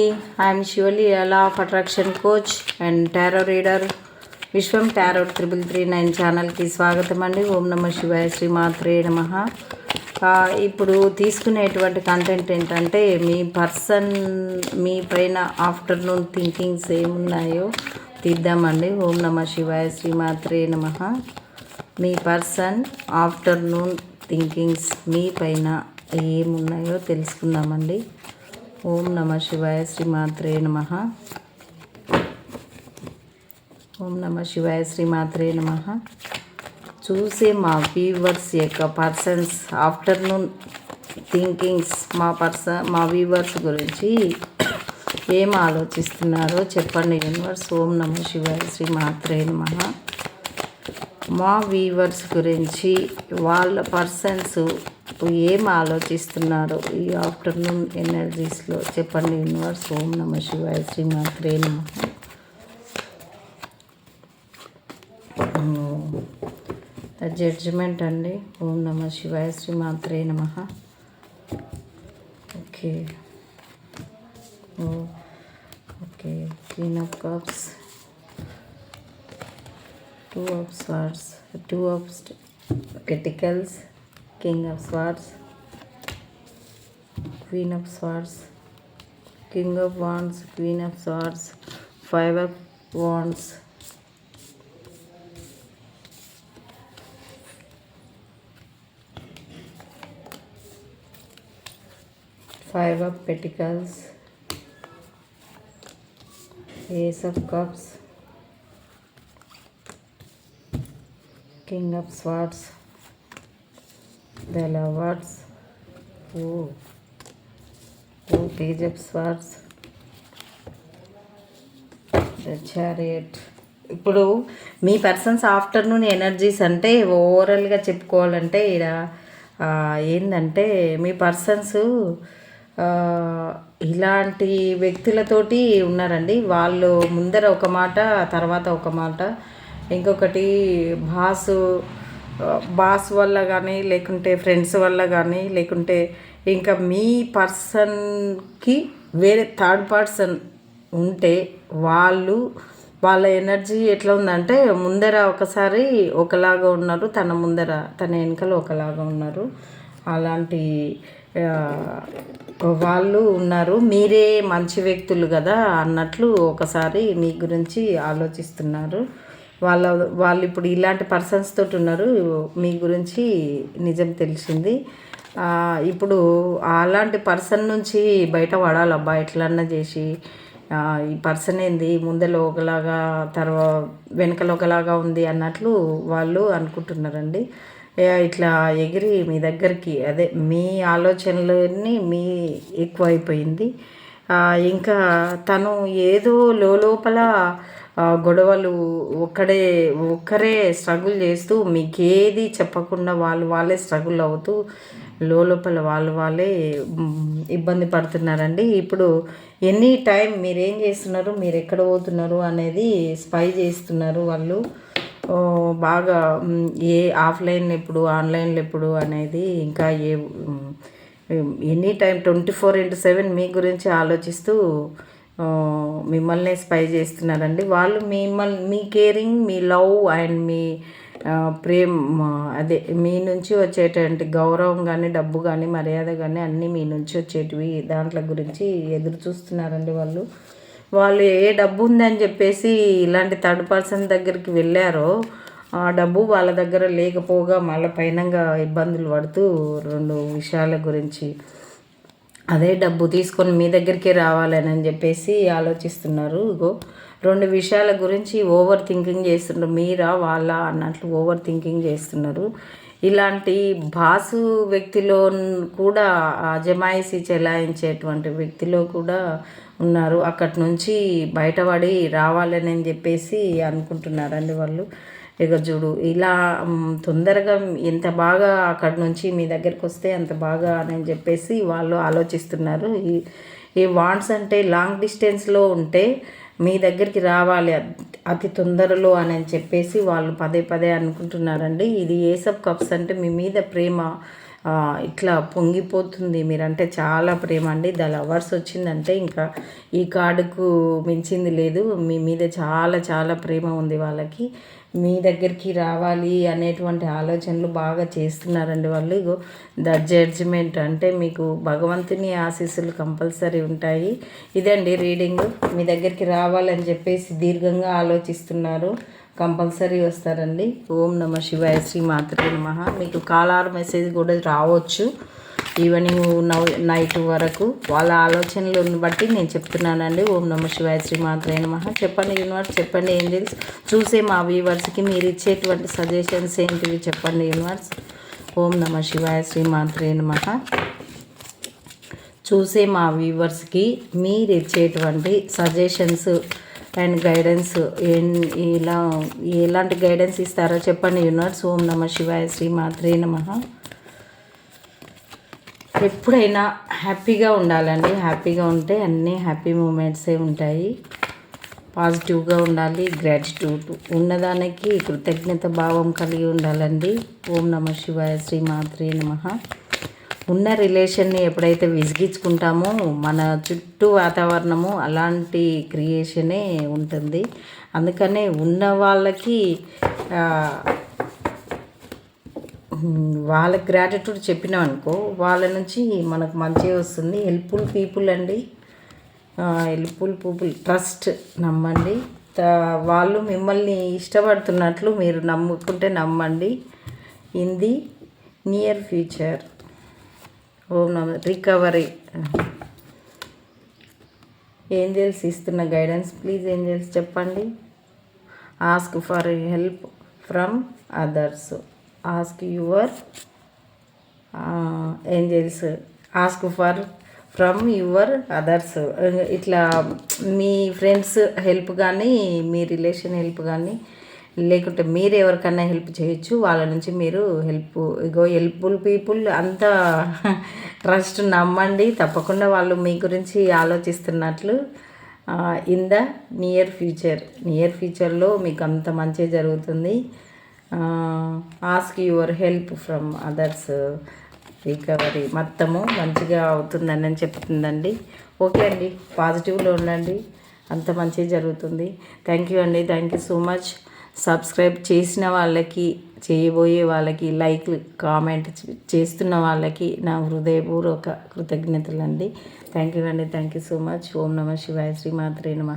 I'm Shivali law of attraction coach and tarot reader Vishwam tarot triple three nine ఛానల్కి స్వాగతం అండి. ఓం నమ శివాయ శ్రీ మాత్రే నమ ఇప్పుడు తీసుకునేటువంటి కంటెంట్ ఏంటంటే మీ పర్సన్ మీ పైన ఆఫ్టర్నూన్ థింకింగ్స్ ఏమున్నాయో తీద్దామండి. ఓం నమ శివాయ శ్రీ మాత్రే నమ. మీ పర్సన్ ఆఫ్టర్నూన్ థింకింగ్స్ మీ పైన ఏమున్నాయో తెలుసుకుందామండి. ఓం నమ శివాయ శ్రీమాత్రే నమ. ఓం నమ శివాయ శ్రీమాత్రే నమ. చూసే మా వ్యూవర్స్ యొక్క పర్సన్స్ ఆఫ్టర్నూన్ థింకింగ్స్ మా పర్సన్ మా వ్యూవర్స్ గురించి ఏం ఆలోచిస్తున్నారో చెప్పండి యూనివర్స్ ఓం నమ శివాయ శ్రీమాత్రే నమ. మా వీవర్స్ గురించి వాళ్ళ పర్సన్స్ ఏం ఆలోచిస్తున్నారు? ఈ ఆఫ్టర్నూన్ ఎనర్జీస్లో చెప్పండి యూనివర్స్. ఓం నమ శివాయ శ్రీమాత్రే నమ. జడ్జిమెంట్ అండి. ఓం నమ శివాయ శ్రీమాత్రే నమ. Okay. Okay. Queen of cups two of swords two of కెటికల్స్ king of swords. Queen of swords. King of wands queen of swords. Five of wands. Five of pentacles. Ace of cups. King of swords the lovers ఓ ఓ page of swords. Chariot ఇప్పుడు మీ persons afternoon energies అంటే ఓవరాల్గా చెప్పుకోవాలంటే ఇక్కడ ఏంటంటే మీ persons ఇలాంటి వ్యక్తులతోటి ఉన్నారండి. వాళ్ళు ముందర ఒక మాట తర్వాత ఒక మాట. ఇంకొకటి బాసు బాస్ వల్ల కానీ లేకుంటే ఫ్రెండ్స్ వల్ల కానీ లేకుంటే ఇంకా మీ పర్సన్కి వేరే థర్డ్ పర్సన్ ఉంటే వాళ్ళు వాళ్ళ ఎనర్జీ ఎట్లా ఉందంటే ముందర ఒకసారి ఒకలాగా ఉన్నారు తన ముందర తన వెనుకలు ఒకలాగా ఉన్నారు. అలాంటి వాళ్ళు ఉన్నారు. మీరే మంచి వ్యక్తులు కదా అన్నట్లు ఒకసారి మీ గురించి ఆలోచిస్తున్నారు. వాళ్ళ వాళ్ళు ఇప్పుడు ఇలాంటి పర్సన్స్ తోటి ఉన్నారు. మీ గురించి నిజం తెలిసింది. ఇప్పుడు అలాంటి పర్సన్ నుంచి బయట పడాలబ్బా ఎట్లన్నా చేసి ఈ పర్సన్ ఏంది ముందర ఒకలాగా తర్వాత వెనకలో ఒకలాగా ఉంది అన్నట్లు వాళ్ళు అనుకుంటున్నారండి. ఇట్లా ఎగిరి మీ దగ్గరికి అదే మీ ఆలోచనలని మీ ఎక్కువైపోయింది. ఇంకా తను ఏదో లోపల గొడవలు ఒక్కడే ఒక్కరే స్ట్రగుల్ చేస్తూ మీకు ఏది చెప్పకుండా వాళ్ళు వాళ్ళే స్ట్రగుల్ అవుతూ లోపల వాళ్ళు వాళ్ళే ఇబ్బంది పడుతున్నారండి. ఇప్పుడు ఎనీ టైం మీరు ఏం చేస్తున్నారు మీరు ఎక్కడ పోతున్నారు అనేది స్పై చేస్తున్నారు వాళ్ళు. బాగా ఏ ఆఫ్లైన్ ఎప్పుడు ఆన్లైన్లో ఎప్పుడు అనేది ఇంకా ఏ any time twenty four into seven మీ గురించి ఆలోచిస్తూ మిమ్మల్ని స్పై చేస్తున్నారండి. వాళ్ళు మిమ్మల్ని మీ కేరింగ్ మీ లవ్ అండ్ మీ ప్రేమ్ అదే మీ నుంచి వచ్చేటువంటి గౌరవం కానీ డబ్బు కానీ మర్యాద కానీ అన్నీ మీ నుంచి వచ్చేటివి. దాంట్ల గురించి ఎదురు చూస్తున్నారండి వాళ్ళు. వాళ్ళు ఏ డబ్బు ఉందని చెప్పేసి ఇలాంటి థర్డ్ పర్సన్ దగ్గరికి వెళ్ళారో ఆ డబ్బు వాళ్ళ దగ్గర లేకపోగా మళ్ళీ పైనంగా ఇబ్బందులు పడుతూ రెండు విషయాల గురించి అదే డబ్బు తీసుకొని మీ దగ్గరికే రావాలని అని చెప్పేసి ఆలోచిస్తున్నారు. ఇగో రెండు విషయాల గురించి ఓవర్ థింకింగ్ చేస్తున్నారు మీరా వాళ్ళ అన్నట్లు ఓవర్ థింకింగ్ చేస్తున్నారు. ఇలాంటి భాసు వ్యక్తిలో కూడా అజమాయిషి చెలాయించేటువంటి వ్యక్తిలో కూడా ఉన్నారు. అక్కడి నుంచి బయటపడి రావాలని చెప్పేసి అనుకుంటున్నారండి వాళ్ళు. ఇక చూడు ఇలా తొందరగా ఎంత బాగా అక్కడి నుంచి మీ దగ్గరికి వస్తే అంత బాగా అని చెప్పేసి వాళ్ళు ఆలోచిస్తున్నారు. ఈ ఈ వాండ్స్ అంటే లాంగ్ డిస్టెన్స్లో ఉంటే మీ దగ్గరికి రావాలి అతి తొందరలో అని చెప్పేసి వాళ్ళు పదే పదే అనుకుంటున్నారండి. ఇది ఏసప్ కప్స్ అంటే మీ మీద ప్రేమ. ఇట్లా పొంగిపోతుంది. మీరంటే చాలా ప్రేమ అండి ద లవర్స్ వచ్చిందంటే ఇంకా ఈ కార్డుకు మించింది లేదు. మీ మీద చాలా చాలా ప్రేమ ఉంది వాళ్ళకి. మీ దగ్గరికి రావాలి అనేటువంటి ఆలోచనలు బాగా చేస్తున్నారండి వాళ్ళు. ఇగో ద జడ్జిమెంట్ అంటే మీకు భగవంతుని ఆశీస్సులు కంపల్సరీ ఉంటాయి. ఇదండి రీడింగ్. మీ దగ్గరికి రావాలని చెప్పేసి దీర్ఘంగా ఆలోచిస్తున్నారు. కంపల్సరీ వస్తారండి. ఓం నమ శివాయ శ్రీ మాత్రే నమ. మీకు కాలార్ మెసేజ్ కూడా రావచ్చు. ఈవినింగ్ నౌ నైట్ వరకు వాళ్ళ ఆలోచనలను బట్టి నేను చెప్తున్నానండి. ఓం నమ శివాయ శ్రీ మాత్రే నమ. చెప్పండి యూనివర్స్ చెప్పండి ఏంజిల్స్. చూసే మా వ్యూవర్స్కి మీరు ఇచ్చేటువంటి సజెషన్స్ ఏంటివి చెప్పండి యూనివర్స్. ఓం నమ శివాయ శ్రీ మాత్రే నమ. చూసే మా వ్యూవర్స్కి మీరు ఇచ్చేటువంటి సజెషన్స్ అండ్ గైడెన్స్ ఇలా ఎలాంటి గైడెన్స్ ఇస్తారో చెప్పండి. యూనివర్స్ ఓం నమ శివాయ శ్రీ మాత్రే నమ. ఎప్పుడైనా హ్యాపీగా ఉండాలండి. హ్యాపీగా ఉంటే అన్నీ హ్యాపీ మూమెంట్సే ఉంటాయి. పాజిటివ్గా ఉండాలి గ్రాటిట్యూడ్ ఉన్నదానికి కృతజ్ఞత భావం కలిగి ఉండాలండి. ఓం నమ శివాయ శ్రీ మాత్రే నమ. ఉన్న రిలేషన్ని ఎప్పుడైతే విసిగించుకుంటామో మన చుట్టూ వాతావరణము అలాంటి క్రియేషనే ఉంటుంది. అందుకనే ఉన్న వాళ్ళకి వాళ్ళ గ్రాటిట్యూడ్ చెప్పినాం అనుకో వాళ్ళ నుంచి మనకు మంచిగా వస్తుంది. హెల్ప్ఫుల్ పీపుల్ అండి. హెల్ప్ఫుల్ పీపుల్ ట్రస్ట్ నమ్మండి. వాళ్ళు మిమ్మల్ని ఇష్టపడుతున్నట్లు మీరు నమ్ముకుంటే నమ్మండి. ఇన్ ది నియర్ ఫ్యూచర్ ఓం నమ రికవరీ. ఏంజల్స్ ఇస్తున్న గైడెన్స్ ప్లీజ్ ఏంజల్స్ చెప్పండి. Ask for help from others ask your angels. Ask for from your others ఇట్లా మీ ఫ్రెండ్స్ హెల్ప్ కానీ మీ రిలేషన్ హెల్ప్ కానీ లేకుంటే మీరు ఎవరికన్నా హెల్ప్ చేయొచ్చు. వాళ్ళ నుంచి మీరు హెల్ప్ ఇగో హెల్ప్ఫుల్ పీపుల్ అంత ట్రస్ట్ నమ్మండి. తప్పకుండా వాళ్ళు మీ గురించి ఆలోచిస్తున్నట్లు in the near future. Near ఫ్యూచర్లో మీకు అంత మంచి జరుగుతుంది. Ask your help from others recovery. మొత్తము మంచిగా అవుతుందని అని చెప్తుందండి. ఓకే అండి. పాజిటివ్లో ఉండండి. అంత మంచి జరుగుతుంది. థ్యాంక్ యూ అండి. Thank you so much. Subscribe చేసిన వాళ్ళకి చేయబోయే వాళ్ళకి లైక్ కామెంట్ చేస్తున్న వాళ్ళకి నా హృదయపూర్వక కృతజ్ఞతలు అండి థ్యాంక్ యూ అండి. Thank you so much. ఓం నమ శివాయ శ్రీ మాత్రే నమ.